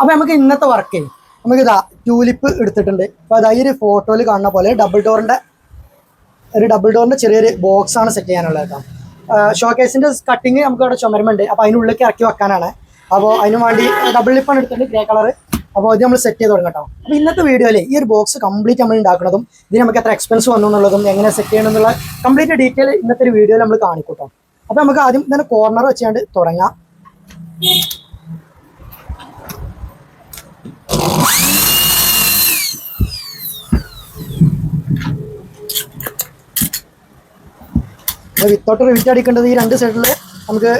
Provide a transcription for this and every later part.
അപ്പൊ നമുക്ക് ഇന്നത്തെ വർക്ക് നമുക്ക് ഇതാ ട്യൂലിപ്പ് എടുത്തിട്ടുണ്ട്. അപ്പൊ അതായത് ഒരു ഫോട്ടോയിൽ കാണുന്ന പോലെ ഡബിൾ ഡോറിന്റെ ഒരു ഡബിൾ ഡോറിന്റെ ചെറിയൊരു ബോക്സ് ആണ് സെറ്റ് ചെയ്യാനുള്ളത് കേട്ടോ. ഷോക്കേസിന്റെ കട്ടിങ് നമുക്ക് അവിടെ ചുമരുമുണ്ട്. അപ്പൊ അതിനുള്ളിലേക്ക് ഇറക്കി വെക്കാനാണ്. അപ്പോൾ അതിന് വേണ്ടി ഡബിൾ ലിപ്പാണ് എടുത്തിട്ടുണ്ട് ഗ്രേ കളർ അപ്പോൾ ഇത് നമ്മൾ സെറ്റ് ചെയ്ത് തുടങ്ങാം കേട്ടോ. അപ്പോൾ ഇന്നത്തെ വീഡിയോയിൽ ഈ ഒരു ബോക്സ് കംപ്ലീറ്റ് നമ്മൾ ഉണ്ടാക്കുന്നതും ഇതിന് നമുക്ക് എത്ര എക്സ്പെൻസ് വന്നു എന്നുള്ളതും എങ്ങനെ സെറ്റ് ചെയ്യണം എന്നുള്ള കംപ്ലീറ്റ് ഡീറ്റെയിൽ ഇന്നത്തെ ഒരു വീഡിയോയിൽ നമ്മൾ കാണിക്കൂട്ടോ അപ്പോൾ നമുക്ക് ആദ്യം തന്നെ കോർണർ വെച്ചുകൊണ്ട് തുടങ്ങാം. വിത്തൗട്ട് റിവിറ്റ് അടിക്കേണ്ടത് ഈ രണ്ട് സൈഡിൽ നമുക്ക്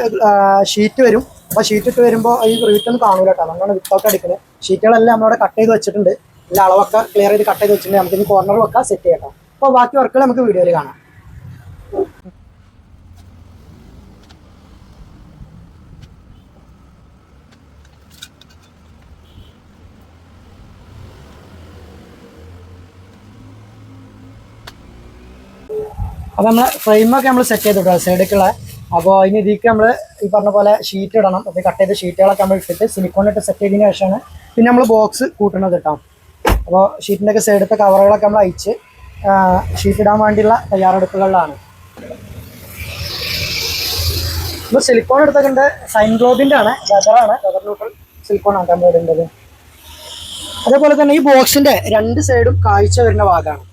ഷീറ്റ് വരും. അപ്പോൾ ഷീറ്റ് ഇട്ട് വരുമ്പോൾ ഈ റിവിറ്റ് ഒന്നും കാണില്ല കേട്ടോ. അതുകൊണ്ടാണ് വിത്തൗട്ട് അടിക്കുന്നത് ഷീറ്റുകളെല്ലാം നമ്മളവിടെ കട്ട് ചെയ്ത് വെച്ചിട്ടുണ്ട്. എല്ലാ അളവൊക്കെ ക്ലിയർ ചെയ്ത് കട്ട് ചെയ്ത് വെച്ചിട്ടുണ്ട്. നമുക്ക് ഇനി വെക്കാം സെറ്റ് ചെയ്യാം അപ്പോൾ ബാക്കി വർക്കുകൾ നമുക്ക് വീഡിയോയിൽ കാണാം. അപ്പോൾ നമ്മൾ ഫ്രെയിമൊക്കെ നമ്മൾ സെറ്റ് ചെയ്തിട്ട് സൈഡിലേക്കുള്ള അപ്പോൾ ഇനി ഇതിക്ക് നമ്മൾ ഈ പറഞ്ഞ പോലെ ഷീറ്റ് ഇടണം. അപ്പോൾ കട്ട് ചെയ്ത ഷീറ്റുകളൊക്കെ നമ്മൾ ഇട്ടിട്ട് സിലിക്കോൺ ഇട്ട് സെറ്റ് ചെയ്തതിന് ശേഷമാണ് പിന്നെ നമ്മൾ ബോക്സ് കൂട്ടുന്നത് കേട്ടോ അപ്പോൾ ഷീറ്റിന്റെയൊക്കെ സൈഡത്തെ കവറുകളൊക്കെ നമ്മൾ അയച്ച് ഷീറ്റ് ഇടാൻ വേണ്ടിയുള്ള തയ്യാറെടുപ്പുകളിലാണ്. ഇപ്പോൾ സിലിക്കോൺ എടുത്തിട്ടുണ്ട്. സൈൻ ഗ്ലോബിന്റെ ആണ്. ലെതറാണ് ലെതർ ന്യൂട്രൽ സിലിക്കോൺ ആണ് നമ്മൾ ഇടേണ്ടത്. അതേപോലെ തന്നെ ഈ ബോക്സിന്റെ രണ്ട് സൈഡും കാഴ്ച വരുന്ന ഭാഗമാണ്.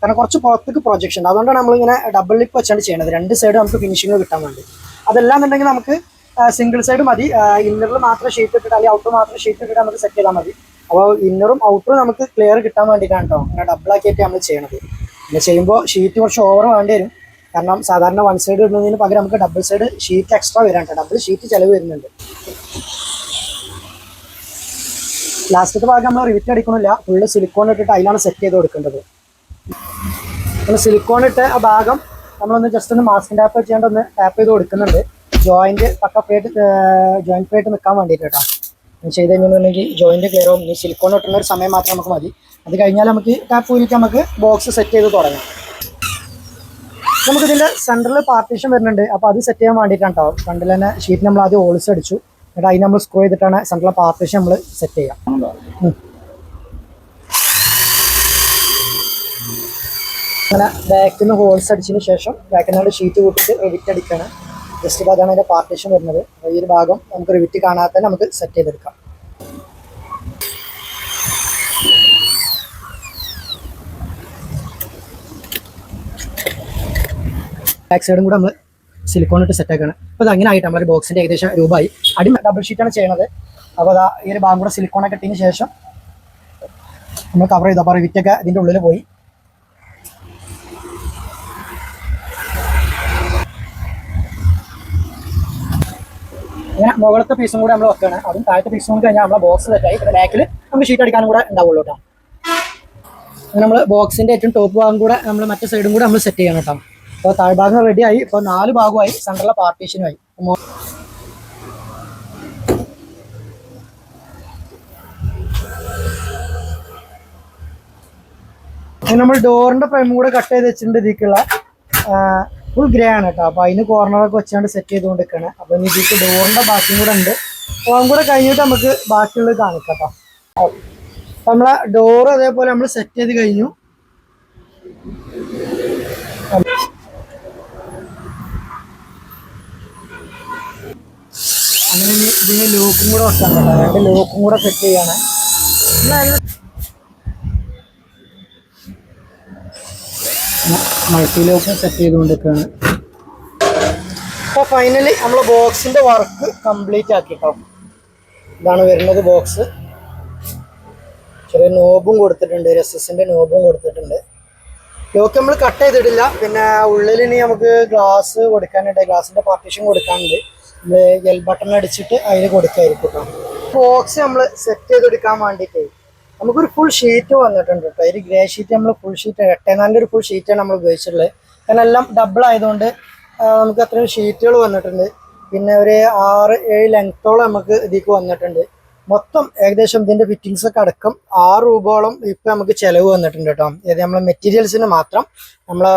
കാരണം കുറച്ച് പുറത്തേക്ക് പ്രൊജക്ഷൻ ഉണ്ട്. അതുകൊണ്ടാണ് നമ്മളിങ്ങനെ ഡബിൾ ലിപ്പ് വെച്ചാണ് ചെയ്യുന്നത് രണ്ട് സൈഡ് നമുക്ക് ഫിനിഷിങ് കിട്ടാൻ വേണ്ടി. അതെല്ലാം എന്നുണ്ടെങ്കിൽ നമുക്ക് സിംഗിൾ സൈഡ് മതി. ഇന്നറിൽ മാത്രം ഷീറ്റ് ഇട്ടിട്ട് അല്ലെങ്കിൽ ഔട്ടർ മാത്രം ഷീറ്റ് ഇട്ടിട്ട് നമുക്ക് സെറ്റ് ചെയ്താൽ മതി. അപ്പോൾ ഇന്നറും ഔട്ടറും നമുക്ക് ക്ലിയർ കിട്ടാൻ വേണ്ടിയിട്ടാണ് കേട്ടോ അങ്ങനെ ഡബിൾ ആക്കിയിട്ട് നമ്മൾ ചെയ്യണത്. പിന്നെ ചെയ്യുമ്പോൾ ഷീറ്റ് കുറച്ച് ഓവർ വേണ്ടി വരും. കാരണം സാധാരണ വൺ സൈഡ് ഇടുന്നതിന് പകരം നമുക്ക് ഡബിൾ സൈഡ് ഷീറ്റ് എക്സ്ട്രാ വരാൻ കേട്ടോ ഡബിൾ ഷീറ്റ് ചിലവ് വരുന്നുണ്ട്. ലാസ്റ്റത്തെ ഭാഗം നമ്മൾ റിവിറ്റ് അടിക്കണില്ല. ഫുള്ള് സിലിക്കോൺ ഇട്ടിട്ട് അതിലാണ് സെറ്റ് ചെയ്ത് കൊടുക്കേണ്ടത്. നമ്മൾ സിലിക്കോൺ ഇട്ട് ആ ഭാഗം നമ്മളൊന്ന് ജസ്റ്റ് ഒന്ന് മാസ്കിൻ ടാപ്പ് വെച്ചുകൊണ്ട് ഒന്ന് ടാപ്പ് ചെയ്ത് കൊടുക്കുന്നുണ്ട്. ജോയിന്റ് പക്ക പ്ലേറ്റ് ജോയിന്റ് പ്ലേറ്റ് നിൽക്കാൻ വേണ്ടിയിട്ട് കേട്ടോ ചെയ്ത് കഴിഞ്ഞിട്ടുണ്ടെങ്കിൽ ജോയിന്റ് ക്ലിയർ ആവും സിലിക്കോൺ ഇട്ടുന്ന ഒരു സമയം മാത്രം നമുക്ക് മതി. അത് കഴിഞ്ഞാൽ നമുക്ക് ടാപ്പ് ഊരിക്ക് നമുക്ക് ബോക്സ് സെറ്റ് ചെയ്ത് തുടങ്ങാം. നമുക്ക് ഇതിന്റെ സെൻട്രൽ പാർട്ടീഷൻ വരുന്നുണ്ട്. അപ്പോൾ അത് സെറ്റ് ചെയ്യാൻ വേണ്ടിയിട്ടാണ് കേട്ടോ ഫ്രണ്ടിൽ തന്നെ ഷീറ്റ് നമ്മൾ ആദ്യം ഹോൾസ് അടിച്ചു. എന്നിട്ട് അതിന് നമ്മൾ സ്ക്രൂ ചെയ്തിട്ടാണ് സെൻട്രൽ പാർട്ടീഷൻ നമ്മൾ സെറ്റ് ചെയ്യാം. അങ്ങനെ ബാക്കിൽ നിന്ന് ഹോൾസ് അടിച്ചതിന് ശേഷം ബാക്കിൽ നിന്ന് ഷീറ്റ് കൂട്ടിയിട്ട് റിവിറ്റ് അടിക്കുകയാണ് ജസ്റ്റ് ഇപ്പോൾ അതാണ് അതിന്റെ പാർട്ടീഷൻ വരുന്നത്. അപ്പോൾ ഈ ഒരു ഭാഗം നമുക്ക് റിവിറ്റ് കാണാതെ നമുക്ക് സെറ്റ് ചെയ്തെടുക്കാം. ബാക്ക് സൈഡും കൂടെ നമ്മൾ സിലിക്കോൺ ഇട്ട് സെറ്റ് ആക്കണം. അപ്പോൾ അത് അങ്ങനെ ആയിട്ട് നമ്മുടെ ബോക്സിന്റെ ഏകദേശം രൂപമായി. അടി ഡബിൾ ഷീറ്റാണ് ചെയ്യണത്. അപ്പോൾ അതാ ഈ ഒരു ഭാഗം കൂടെ സിലിക്കോൺ ഒക്കെ ഇട്ടതിന് ശേഷം നമ്മൾ കവർ ചെയ്തു. അപ്പോൾ റിവിറ്റൊക്കെ ഇതിന്റെ ഉള്ളിൽ പോയി. അങ്ങനെ മുകളത്തെ പീസും കൂടെ നമ്മൾ വെക്കുകയാണ്. അതും താഴത്തെ പീസും കൂടി കഴിഞ്ഞാൽ നമ്മളെ ബോക്സ് സെറ്റായി പിന്നെ ബാക്കിൽ നമുക്ക് ഷീറ്റ് അടിക്കാനും കൂടെ ഉണ്ടാവുള്ളൂ കേട്ടോ നമ്മൾ ബോക്സിന്റെ ഏറ്റവും ടോപ്പ് ഭാഗം കൂടെ നമ്മൾ മറ്റേ സൈഡും കൂടെ നമ്മൾ സെറ്റ് ചെയ്യണം കേട്ടോ അപ്പോൾ താഴ്ഭാഗം റെഡിയായി ഇപ്പോൾ നാല് ഭാഗമായി സെൻട്രലിലെ പാർട്ടീഷനുമായി നമ്മൾ ഡോറിന്റെ ഫ്രെയിം കൂടെ കട്ട് ചെയ്ത് വെച്ചിട്ടുണ്ട് ഇതിക്കുള്ള ഫുൾ ഗ്രേ ആണ് കേട്ടോ അപ്പൊ അതിന് കോർണറൊക്കെ വെച്ചാണ്ട് സെറ്റ് ചെയ്തുകൊണ്ട് നിൽക്കണേ അപ്പൊ ഇതിക്ക് ഡോറിന്റെ ബാക്കിയും കൂടെ ഉണ്ട്. അപ്പോൾ കൂടെ കഴിഞ്ഞിട്ട് നമുക്ക് ബാക്കിയുള്ളത് കാണിക്കാം അപ്പൊ നമ്മളെ ഡോർ അതേപോലെ നമ്മൾ സെറ്റ് ചെയ്ത് കഴിഞ്ഞു. അങ്ങനെ ഇതിന് ലോക്കും കൂടെ വെക്കാൻ കേട്ടോ രണ്ട് ലോക്കും കൂടെ സെറ്റ് ചെയ്യാണ്. മൾട്ടി ലോക്കും സെറ്റ് ചെയ്തുകൊണ്ടിരിക്കുകയാണ്. അപ്പോൾ ഫൈനലി നമ്മൾ ബോക്സിന്റെ വർക്ക് കംപ്ലീറ്റ് ആക്കി കേട്ടോ ഇതാണ് വരുന്നത് ബോക്സ് ചെറിയ നോബും കൊടുത്തിട്ടുണ്ട് എസ് എസിന്റെ നോബും കൊടുത്തിട്ടുണ്ട്. ലോക്ക് നമ്മൾ കട്ട് ചെയ്തിട്ടില്ല. പിന്നെ ഉള്ളിൽ ഇനി നമുക്ക് ഗ്ലാസ് കൊടുക്കാനുണ്ട്. ഗ്ലാസിന്റെ പാർട്ടീഷൻ കൊടുക്കാനുണ്ട്. നമ്മൾ എൽ ബട്ടൺ അടിച്ചിട്ട് അതിൽ കൊടുക്കായിരിക്കും കേട്ടോ ബോക്സ് നമ്മൾ സെറ്റ് ചെയ്തെടുക്കാൻ വേണ്ടിയിട്ട് നമുക്കൊരു ഫുൾ ഷീറ്റ് വന്നിട്ടുണ്ട് കേട്ടോ ഒരു ഗ്രേ ഷീറ്റ് നമ്മൾ ഫുൾ ഷീറ്റ് എട്ടേനാലിന്റെ ഒരു ഫുൾ ഷീറ്റാണ് നമ്മൾ ഉപയോഗിച്ചിട്ടുള്ളത് കാരണം എല്ലാം ഡബിൾ ആയതുകൊണ്ട് നമുക്ക് അത്രയും ഷീറ്റുകൾ വന്നിട്ടുണ്ട്. പിന്നെ ഒരു ആറ് ഏഴ് ലെങ്ത്തോളം നമുക്ക് ഇതിക്ക് വന്നിട്ടുണ്ട്. മൊത്തം ഏകദേശം ഇതിന്റെ ഫിറ്റിങ്സ് ഒക്കെ അടക്കം ആറ് രൂപയോളം ഇപ്പം നമുക്ക് ചിലവ് വന്നിട്ടുണ്ട് കേട്ടോ ഇത് നമ്മളെ മെറ്റീരിയൽസിന് മാത്രം. നമ്മളെ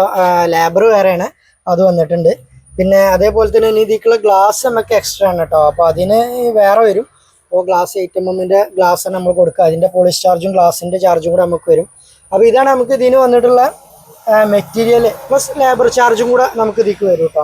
ലേബർ വേറെയാണ്. അത് വന്നിട്ടുണ്ട്. പിന്നെ അതേപോലെ തന്നെ ഇനി ഇതിക്കുള്ള ഗ്ലാസ് നമുക്ക് എക്സ്ട്രാ ആണ് കേട്ടോ അപ്പോൾ അതിന് വേറെ വരും. അപ്പോൾ ഗ്ലാസ് എയ്റ്റ് എം എമ്മിന്റെ ഗ്ലാസ് നമ്മൾ കൊടുക്കുക അതിന്റെ പോളിഷ് ചാർജും ഗ്ലാസിന്റെ ചാർജും കൂടെ നമുക്ക് വരും. അപ്പോൾ ഇതാണ് നമുക്ക് ഇതിന് വന്നിട്ടുള്ള മെറ്റീരിയൽ പ്ലസ് ലേബർ ചാർജും കൂടെ നമുക്ക് ഇതിലേക്ക് വരും കേട്ടോ